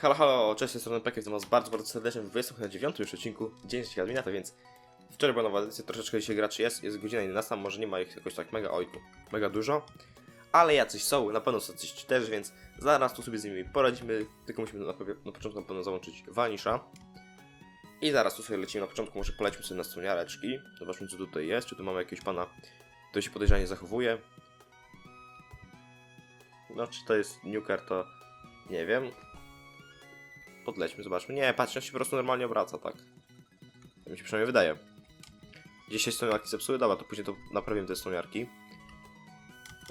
Halo, halo, cześć, z tej strony Pekiet, was bardzo, bardzo serdecznie w 29 już odcinku Dzień Życia Admina, to więc wczoraj była nowa edycja, troszeczkę dzisiaj graczy jest, jest godzina 11, może nie ma ich jakoś tak mega, ojku, mega dużo, ale jacyś są, na pewno są coś też, więc zaraz tu sobie z nimi poradzimy, tylko musimy na, na początku na pewno załączyć Vanisha. I zaraz tu sobie lecimy, na początku może polećmy sobie na stroniareczki, zobaczmy co tutaj jest, czy tu mamy jakiegoś pana, który się podejrzanie zachowuje, no czy to jest Nuker, to nie wiem, podlećmy, zobaczmy. Nie, patrz, on się po prostu normalnie obraca, tak. Tak mi się przynajmniej wydaje. Się stoniarki zepsuły, dobra, to później to naprawimy te stoniarki.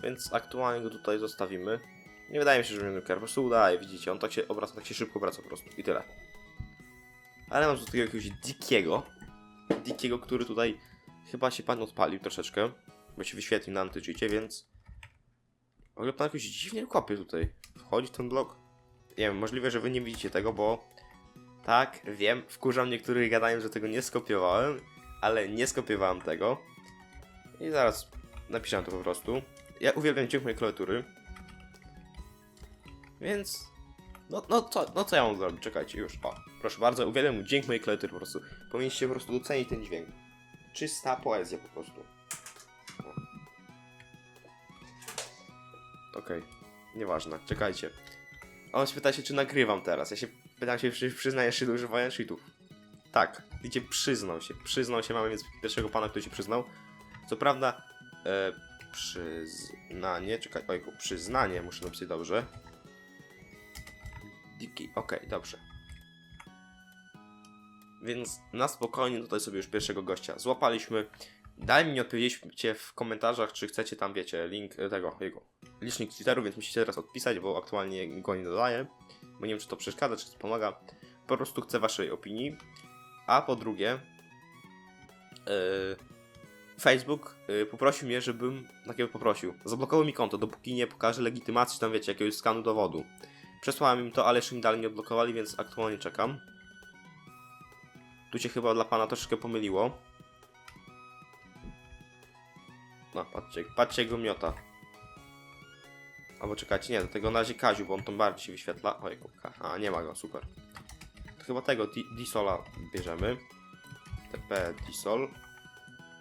Więc aktualnie go tutaj zostawimy. Nie wydaje mi się, że będzie nuker, po prostu udaje, widzicie, on tak się obraca, tak się szybko obraca po prostu i tyle. Ale mam tu takiego jakiegoś dikiego, dikiego, który tutaj chyba się pan odpalił troszeczkę, bo się wyświetlił na antycheacie, więc... W ogóle pan jakoś dziwnie kopie tutaj. Wchodzi w ten blok. Nie wiem, możliwe, że wy nie widzicie tego, bo tak, wiem, wkurzam niektórych gadają, że tego nie skopiowałem, ale nie skopiowałem tego. I zaraz napiszę to po prostu. Ja uwielbiam dźwięk mojej klawiatury. Więc... No, no, co, no co ja mam zrobić? Czekajcie, już. O, proszę bardzo, uwielbiam dźwięk mojej klawiatury po prostu. Powinniście po prostu docenić ten dźwięk. Czysta poezja po prostu. Okej, nieważne, czekajcie. On się pyta się, czy nagrywam teraz. Ja się pytam się, czy przyznajesz się do używania cheatów. Tak, widzicie, przyznał się. Przyznał się, mamy więc pierwszego pana, który się przyznał. Co prawda, e, przyznanie, czekaj, ojku, przyznanie, muszę napisać dobrze. Diki, okej, dobrze. Więc na spokojnie tutaj sobie już pierwszego gościa złapaliśmy. Daj mi odpowiedzieć w komentarzach, czy chcecie tam, wiecie, link e, tego, jego, licznik Twitteru, więc musicie teraz odpisać, bo aktualnie go nie dodaję. Bo nie wiem, czy to przeszkadza, czy to pomaga. Po prostu chcę waszej opinii. A po drugie, yy, Facebook yy, poprosił mnie, żebym, takiego poprosił, zablokował mi konto, dopóki nie pokażę legitymacji, tam wiecie, jakiegoś skanu dowodu. Przesłałem im to, ale jeszcze mi dalej nie odblokowali, więc aktualnie czekam. Tu się chyba dla pana troszeczkę pomyliło. No, patrzcie, patrzcie go miota. Albo czekajcie, nie, do tego na razie Kaziu, bo on tam bardziej się wyświetla. Ojku, Ka- a nie ma go, super. To chyba tego Di- Disola bierzemy. TP Disol.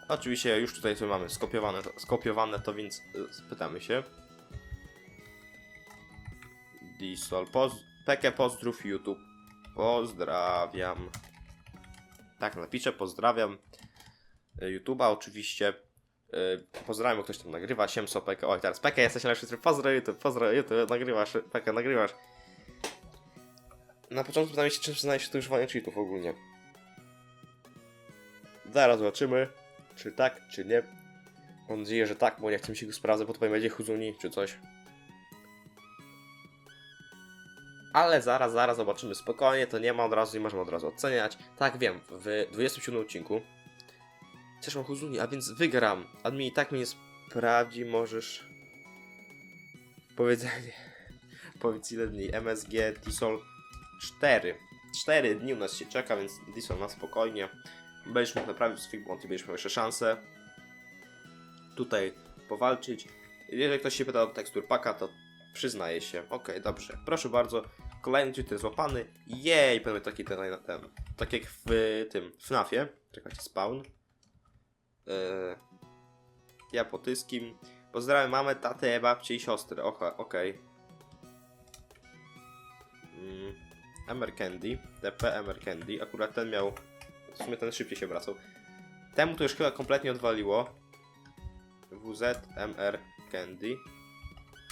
Oczywiście już tutaj sobie mamy skopiowane to, skopiowane to więc y, spytamy się. Disol, poz Peke pozdrów YouTube. Pozdrawiam. Tak, napiszę, pozdrawiam y, YouTube'a oczywiście. Yy, pozdrawiam, bo ktoś tam nagrywa, Siemso, Peke. Oj, teraz Peke, jesteś najlepszy tryb. Pozdro YouTube, pozdro YouTube, nagrywasz, Peke, nagrywasz. Na początku pytałem się, czy przyznaje się do używania cheatów ogólnie. Zaraz zobaczymy, czy tak, czy nie. Mam nadzieję, że tak, bo nie chcę mi się go sprawdzać, bo to będzie Huzuni, czy coś. Ale zaraz, zaraz zobaczymy spokojnie, to nie ma od razu i możemy od razu oceniać. Tak, wiem, w 27 odcinku mam Huzuni, a więc wygram. Admin i tak mnie nie sprawdzi, możesz... Powiedzenie. Powiedz ile dni. MSG Disol 4. 4 dni u nas się czeka, więc Disol na spokojnie. Będziesz mógł naprawić swój błąd i będziesz miał jeszcze szansę tutaj powalczyć. Jeżeli ktoś się pyta o tekstur paka, to przyznaje się. Okej, dobrze. Proszę bardzo. Kolejny Twitter złapany. Jej, pewnie taki ten, ten. Tak jak w tym FNAFie. Czekajcie, spawn. Ja po tyskim. Pozdrawiam mamę, tatę, babcię i siostrę. Oha, okej. Mm, Emer Candy. TP Emer Candy. Akurat ten miał. W sumie ten szybciej się wracał. Temu to już chyba kompletnie odwaliło. WZ MR Candy.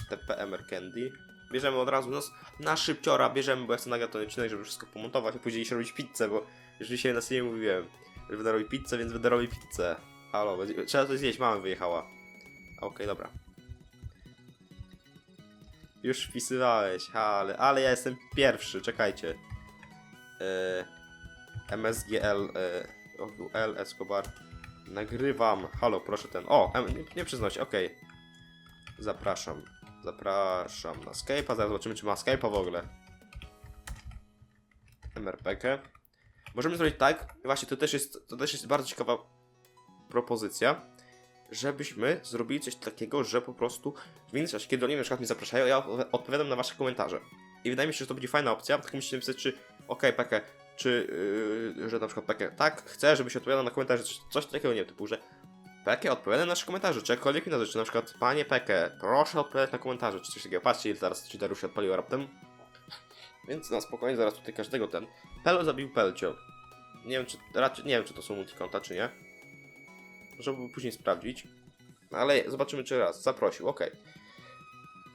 TP Emer Candy. Bierzemy od razu nas na szybciora, bierzemy, bo ja chcę nagrać ten odcinek, żeby wszystko pomontować, a później jeszcze robić pizzę, bo już dzisiaj na nie mówiłem, że będę pizzę, więc będę pizzę. Halo, trzeba coś zjeść, mama wyjechała. Okej, dobra. Już wpisywałeś, ale, ale ja jestem pierwszy, czekajcie. Yy, MSGL, yy, L Escobar. Nagrywam. Halo, proszę ten. O, nie, nie przyznał się, okej. Zapraszam. Zapraszam na Skype'a. Zaraz zobaczymy, czy ma Skype'a w ogóle. MRPK. Możemy zrobić tak. Właśnie to też jest, to też jest bardzo ciekawa propozycja, żebyśmy zrobili coś takiego, że po prostu w międzyczasie, kiedy oni na przykład mnie zapraszają, ja odpowiadam na wasze komentarze. I wydaje mi się, że to będzie fajna opcja, musicie napisać, czy okej, Pekę, czy, yy, że na przykład Pekę, tak, chcę, żebyś odpowiadał na komentarze, coś takiego, nie wiem, typu, że Pekę odpowiada na nasze komentarze, czy jakkolwiek inna rzecz, czy na przykład, panie Pekę, proszę odpowiadać na komentarze, czy coś takiego. Patrzcie, ile zaraz ci Dariusz się odpaliło raptem. Więc na spokojnie, zaraz tutaj każdego ten. Pelo zabił Pelcio. Nie wiem, czy, raczej, nie wiem, czy to są multikonta, czy nie. Można by później sprawdzić. Ale zobaczymy, czy raz. Zaprosił, okej.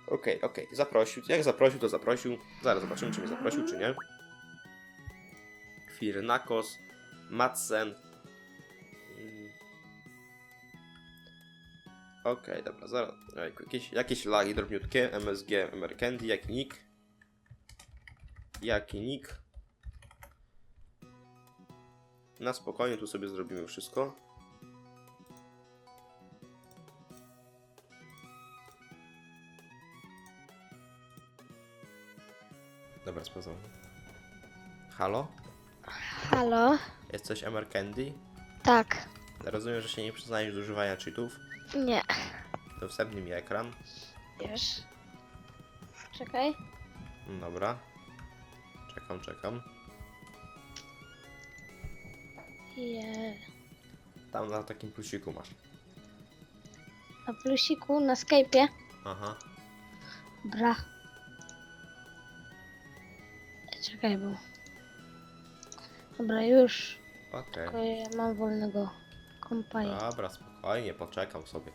Okej, okej, zaprosił. Jak zaprosił, to zaprosił. Zaraz zobaczymy, czy mnie zaprosił, czy nie. Firnakos, Madsen. Mm. Okej, dobra, zaraz. Jakieś, jakieś lagi drobniutkie. MSG, MR jaki nick? Jaki nick? Na spokojnie tu sobie zrobimy wszystko. Dobra, sprawdzam. Halo? Halo? Jesteś MR Candy? Tak. Rozumiem, że się nie przyznajesz do używania cheatów. Nie. To wstępny mi ekran. Już. Czekaj. Dobra. Czekam, czekam. Je. Tam na takim plusiku masz. Na plusiku, na Skype'ie. Aha. Bra. Czekaj, bo... Dobra, już. Okej. Tylko ja mam wolnego kompania. Dobra, spokojnie, poczekam sobie.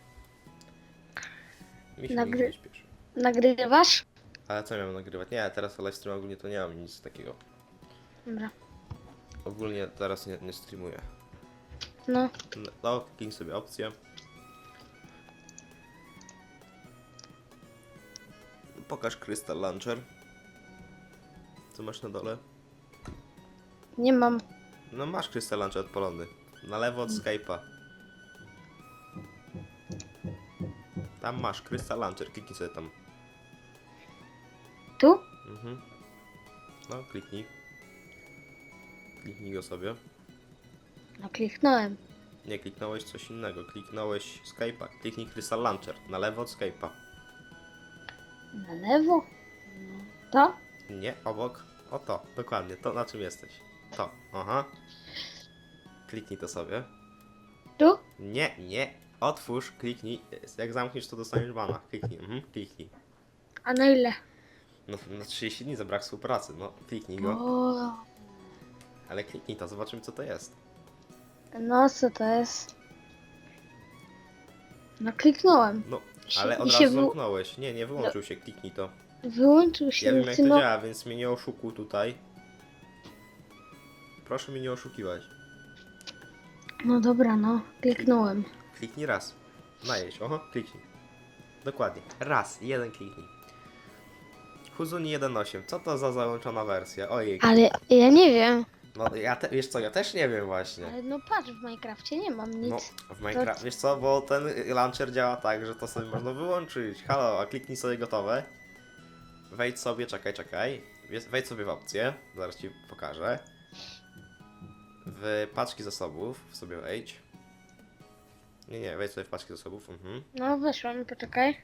Mi się Nagry- nie śpieszy. Nagrywasz? Ale co miałem nagrywać? Nie, teraz live stream ogólnie to nie mam nic takiego. Dobra. Ogólnie teraz nie, nie streamuję. No. No, kliknij sobie opcję. Pokaż Crystal Launcher. Co masz na dole? Nie mam. No masz Crystal Launcher odpalony. Na lewo od Skype'a. Tam masz Crystal Launcher, kliknij sobie tam. Tu? Mhm. No, kliknij. Kliknij go sobie. No kliknąłem. Nie, kliknąłeś coś innego. Kliknąłeś Skype'a. Kliknij Crystal Launcher. Na lewo od Skype'a. Na lewo? No. To? Nie, obok. O to, dokładnie. To na czym jesteś. To, aha. Kliknij to sobie. Tu? Nie, nie. Otwórz, kliknij. Jak zamkniesz, to dostaniesz bana. Kliknij, mhm, kliknij. A na ile? No, na 30 dni za brak współpracy. No, kliknij go. O, Ale kliknij to, zobaczymy co to jest. no co to jest? No kliknąłem. No, ale od i razu się wy- zamknąłeś. Nie, nie wyłączył się, kliknij to. Wyłączył się. Ja wiem jak to działa, więc mnie nie oszukuj tutaj. Proszę mnie nie oszukiwać. no dobra, no. Kliknąłem. Kliknij raz. Najeść, oho, kliknij. Dokładnie. Raz, jeden kliknij. Huzuni 1.8, co to za załączona wersja? Ojej. Ale ja nie wiem. No ja te, wiesz co, ja też nie wiem właśnie. Ale no patrz, w Minecrafcie nie mam nic. No, w Minecraft, wiesz co, bo ten launcher działa tak, że to sobie można wyłączyć. Halo, a kliknij sobie gotowe. Wejdź sobie, czekaj, czekaj. Wejdź sobie w opcję, zaraz ci pokażę. W paczki zasobów sobie wejdź. Nie, nie, wejdź sobie w paczki zasobów, mhm. No wyszłam, poczekaj.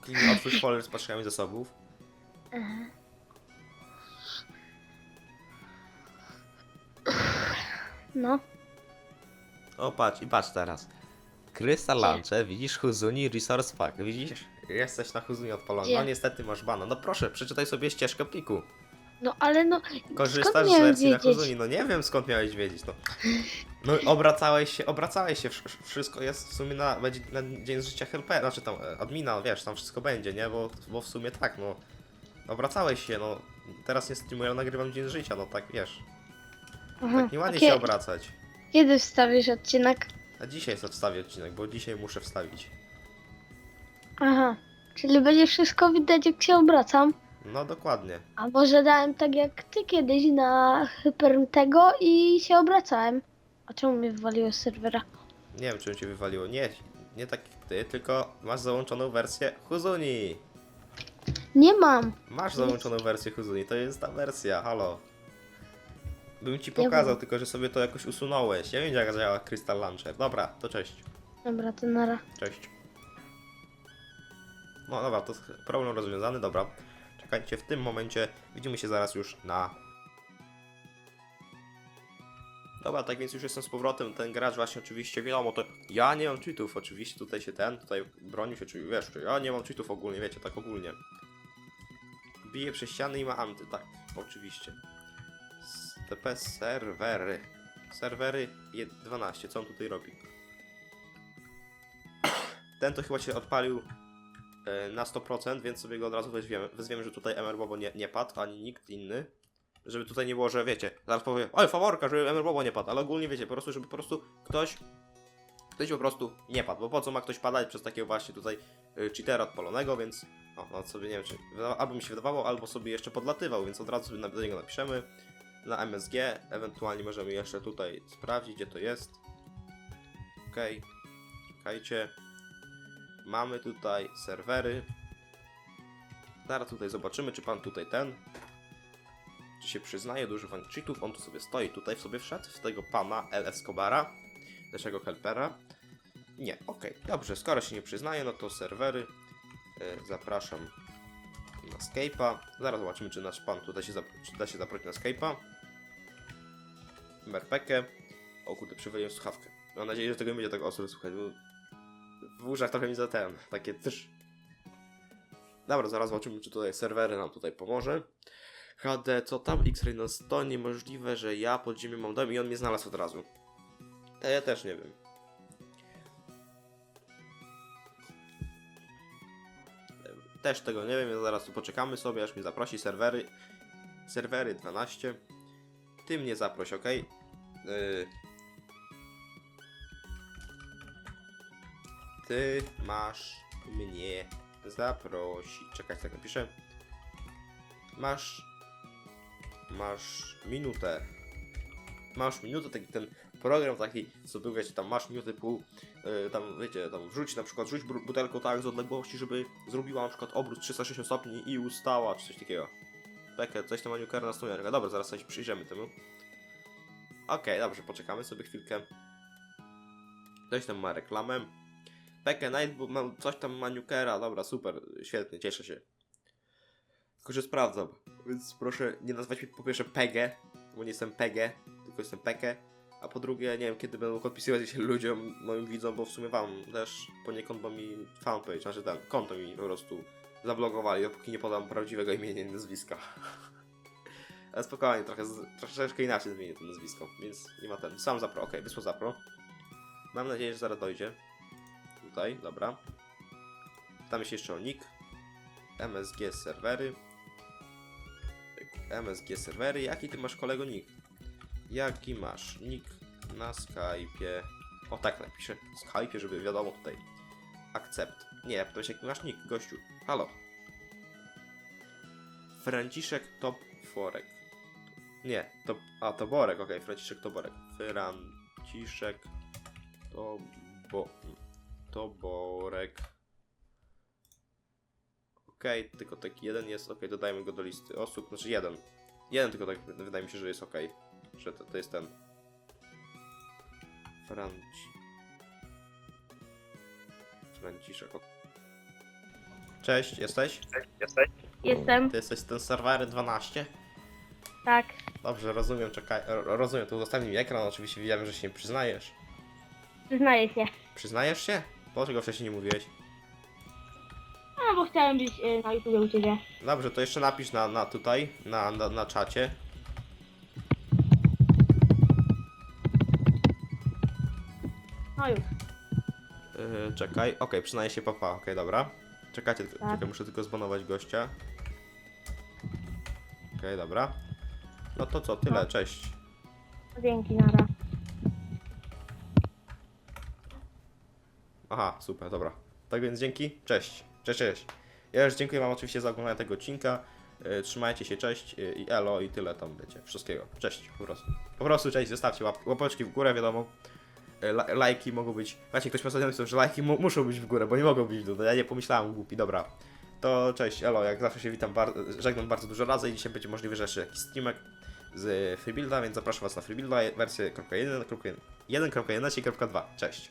Kliknij otwórz folder z paczkami zasobów. No. O, patrz, i patrz teraz. Crystal Gdzie? Launcher, widzisz Huzuni Resource Pack, widzisz? Jesteś na Huzuni odpalony. Gdzie? No niestety masz bana. No proszę, przeczytaj sobie ścieżkę pliku. No ale no. Korzystasz skąd z miałem wersji na wiedzieć? Huzuni. No nie wiem skąd miałeś wiedzieć, no. No i obracałeś się, obracałeś się, wsz- wszystko jest w sumie na, będzie na dzień życia helpera, znaczy tam e, admina, wiesz, tam wszystko będzie, nie? Bo, bo w sumie tak, no. Obracałeś się, no. Teraz nie streamuję, ale nagrywam dzień życia, no tak, wiesz. Aha, Tak nieładnie a się kie- obracać. Kiedy wstawisz odcinek? A dzisiaj sobie wstawię odcinek, bo dzisiaj muszę wstawić. Aha. Czyli będzie wszystko widać jak się obracam. No dokładnie. A może dałem tak jak ty kiedyś na hyper tego i się obracałem. A czemu mnie wywaliło z serwera? Nie wiem, czym cię wywaliło. Nie, nie tak jak ty, tylko masz załączoną wersję Huzuni. Nie mam. Masz załączoną wersję Huzuni, to jest ta wersja, halo. Bym ci Ja pokazał, wiem. tylko że sobie to jakoś usunąłeś. Ja wiem, jak działa Crystal Launcher. Dobra, to cześć. Dobra, to nara. Cześć. No dobra, to problem rozwiązany, dobra. Czekajcie, w tym momencie widzimy się zaraz już na... Dobra, tak więc już jestem z powrotem, ten gracz właśnie oczywiście, wiadomo, to ja nie mam cheatów, oczywiście tutaj się ten, tutaj bronił się, czyli wiesz, czy ja nie mam cheatów ogólnie, wiecie, tak ogólnie. Bije przez ściany i ma anty, tak, oczywiście. S- TP serwery. Serwery je- 12, co on tutaj robi? Ten to chyba się odpalił e, na 100%, więc sobie go od razu weźmiemy. Wezwiemy, że tutaj MR Bobo nie, nie padł, ani nikt inny. Żeby tutaj nie było, że wiecie, zaraz powiem, oj, faworka, żeby MR Bobo nie padł, ale ogólnie wiecie, po prostu, żeby po prostu ktoś, ktoś po prostu nie padł, bo po co ma ktoś padać przez takiego właśnie tutaj y, cheatera odpalonego, więc o, no sobie nie wiem, czy albo mi się wydawało, albo sobie jeszcze podlatywał, więc od razu sobie do niego napiszemy na MSG, ewentualnie możemy jeszcze tutaj sprawdzić, gdzie to jest. Okej, czekajcie. Mamy tutaj serwery. Zaraz tutaj zobaczymy, czy pan tutaj ten, czy się przyznaje do używania cheatów. On tu sobie stoi, tutaj w sobie wszedł, w tego pana L. Escobara, naszego helpera. Nie, okej, dobrze, skoro się nie przyznaje, no to serwery. E, zapraszam na Skype'a. Zaraz zobaczymy, czy nasz pan tutaj się, czy da się zaprosić na Skype'a. Merpekę. O kurde, przywaliłem słuchawkę. Mam nadzieję, że tego nie będzie tak ostro słuchać, bo w uszach trochę mi za ten, takie też. Dobra, zaraz zobaczymy, czy tutaj serwery nam tutaj pomoże. HD, co tam? X-Ray na 100, niemożliwe, że ja pod ziemią mam dom i on mnie znalazł od razu. To ja też nie wiem. Też tego nie wiem, więc zaraz tu poczekamy sobie, aż mnie zaprosi serwery. Serwery 12. Ty mnie zaproś, ok? Yy... Ty masz mnie zaprosić. Czekaj, tak napiszę. Masz. Masz minutę. Masz minutę, taki ten program taki, co był, wiecie, tam masz minutę pół, yy, tam wiecie, tam wrzuć na przykład, rzuć butelką tak z odległości, żeby zrobiła na przykład obrót 360 stopni i ustała, czy coś takiego. Takie, coś tam maniukera na stumiarka. Dobra, zaraz sobie przyjrzymy temu. Okej, dobrze, poczekamy sobie chwilkę. Ktoś tam ma reklamę. Pekę Night, bo mam coś tam maniukera. Dobra, super, świetnie, cieszę się. Tylko, że sprawdzam, więc proszę nie nazwać mnie po pierwsze Pegę, bo nie jestem Pegę, tylko jestem Pekę. A po drugie, nie wiem kiedy będą odpisywać się ludziom, moim widzom, bo w sumie wam też poniekąd, bo mi fanpage, znaczy ten konto mi po prostu zablokowali, dopóki nie podam prawdziwego imienia i nazwiska. Ale spokojnie, trochę, troszeczkę inaczej zmienię to nazwisko, więc nie ma ten. Sam zapro, okej, wysłał zapro. Mam nadzieję, że zaraz dojdzie. Tutaj, dobra. Tam się jeszcze nick. MSG serwery. MSG serwery. Jaki ty masz kolego nick? Jaki masz nick na Skype'ie? O tak napiszę. Skype'ie, żeby wiadomo tutaj. Akcept. Nie, to jest jaki masz nick, gościu. Halo. Franciszek Top Forek. Nie, to. A, Toborek, okej, Franciszek Toborek. Franciszek Tobo. Toborek. Okej, tylko taki jeden jest, okej, dodajmy go do listy osób, znaczy jeden. Jeden tylko tak wydaje mi się, że jest okej. Że to, to jest ten. Franci... Franciszek. ok. Cześć, jesteś? Jestem, Ty jesteś ten serwery 12? tak. Dobrze, rozumiem, czekaj, ro- rozumiem, to udostępnij mi ekran, oczywiście wiem, że się nie przyznajesz. Przyznaję się. Przyznajesz się? Dlaczego wcześniej nie mówiłeś? A, bo chciałem być y, na YouTube u Ciebie. Dobrze, to jeszcze napisz na, na tutaj, na, na, na czacie. No już. Yy, czekaj, okej, przyznaję się papa, okej, dobra. Czekajcie, Tak. czekaj, muszę tylko zbanować gościa. Okej, dobra. No to co, tyle, No. cześć. Dzięki, nara. Aha, super, dobra. Tak więc dzięki, cześć. Cześć, cześć. Ja już dziękuję wam oczywiście za oglądanie tego odcinka. Yy, trzymajcie się, cześć yy, i elo i tyle tam, wiecie, wszystkiego. Cześć, po prostu. Po prostu cześć, zostawcie łap łapeczki w górę, wiadomo. La lajki mogą być... Właśnie ktoś mi napisał, że lajki mu muszą być w górę, bo nie mogą być w dół. No ja nie pomyślałem, głupi, dobra. To cześć, elo, jak zawsze się witam, bar żegnam bardzo dużo razy i dzisiaj będzie możliwe, że jeszcze jakiś streamek z Freebuilda, więc zapraszam was na Freebuilda wersję 1.1, 1.1 i 2. Cześć.